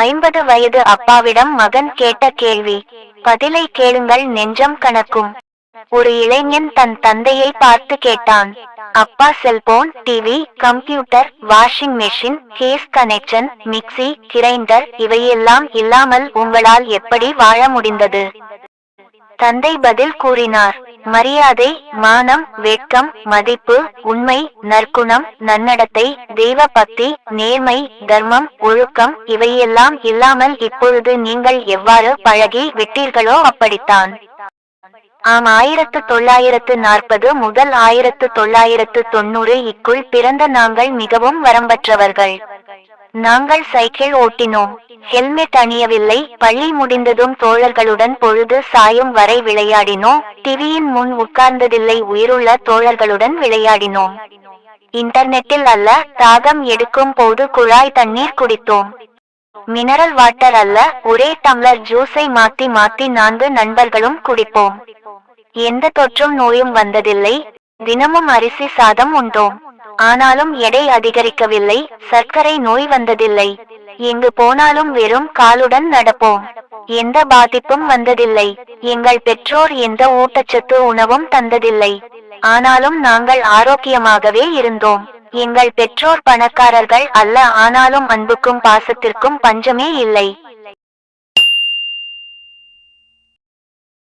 ஐம்பது வயது அப்பாவிடம் மகன் கேட்ட கேள்வி. பதிலை கேளுங்கள் நெஞ்சம் கணக்கும். ஒரு இளைஞன் தன் தந்தையை பார்த்து கேட்டான். அப்பா cellphone TV computer washing machine gas connection mixie grinder இவையெல்லாம் இல்லாமல் உங்களால் எப்படி வாழ முடிந்தது? தந்தை பதில் கூறினார். மரியாதை மானம் வெட்கம் மதிப்பு உண்மை நற்குணம் நன்னடத்தை தெய்வ பக்தி நேர்மை தர்மம் ஒழுக்கம் இவையெல்லாம் இல்லாமல் இப்பொழுது நீங்கள் எவ்வாறு பழகி விட்டீர்களோ அப்படித்தான். ஆம் ஆயிரத்து தொள்ளாயிரத்து நாற்பது முதல் ஆயிரத்து தொள்ளாயிரத்து தொண்ணூறு இக்குள் பிறந்த நாங்கள் மிகவும் வரம்பற்றவர்கள். நாங்கள் சைக்கிள் ஓட்டினோம். ஹெல்மெட் அணியவில்லை. பள்ளி முடிந்ததும் தோழர்களுடன் பொழுது சாயும் வரை விளையாடினோம். டிவியின் முன் உட்கார்ந்ததில்லை. உயிருள்ள தோழர்களுடன் விளையாடினோம். இன்டர்நெட்டில் அல்ல தாகம் எடுக்கும் போது குழாய் தண்ணீர் குடித்தோம். மினரல் வாட்டர் அல்ல ஒரே டம்ளர் ஜூஸை மாத்தி மாத்தி நான்கு நண்பர்களும் குடிப்போம். எந்த தொற்றும் நோயும் வந்ததில்லை. தினமும் அரிசி சாதம் உண்டோம். ஆனாலும் எடை அதிகரிக்கவில்லை சர்க்கரை நோய் வந்ததில்லை. எங்கு போனாலும் வெறும் காலுடன் நடப்போம். எந்த பாதிப்பும் வந்ததில்லை. எங்கள் பெற்றோர் எந்த ஊட்டச்சத்து உணவும் தந்ததில்லை. ஆனாலும் நாங்கள் ஆரோக்கியமாகவே இருந்தோம். எங்கள் பெற்றோர் பணக்காரர்கள் அல்ல ஆனாலும் அன்புக்கும் பாசத்திற்கும் பஞ்சமே இல்லை.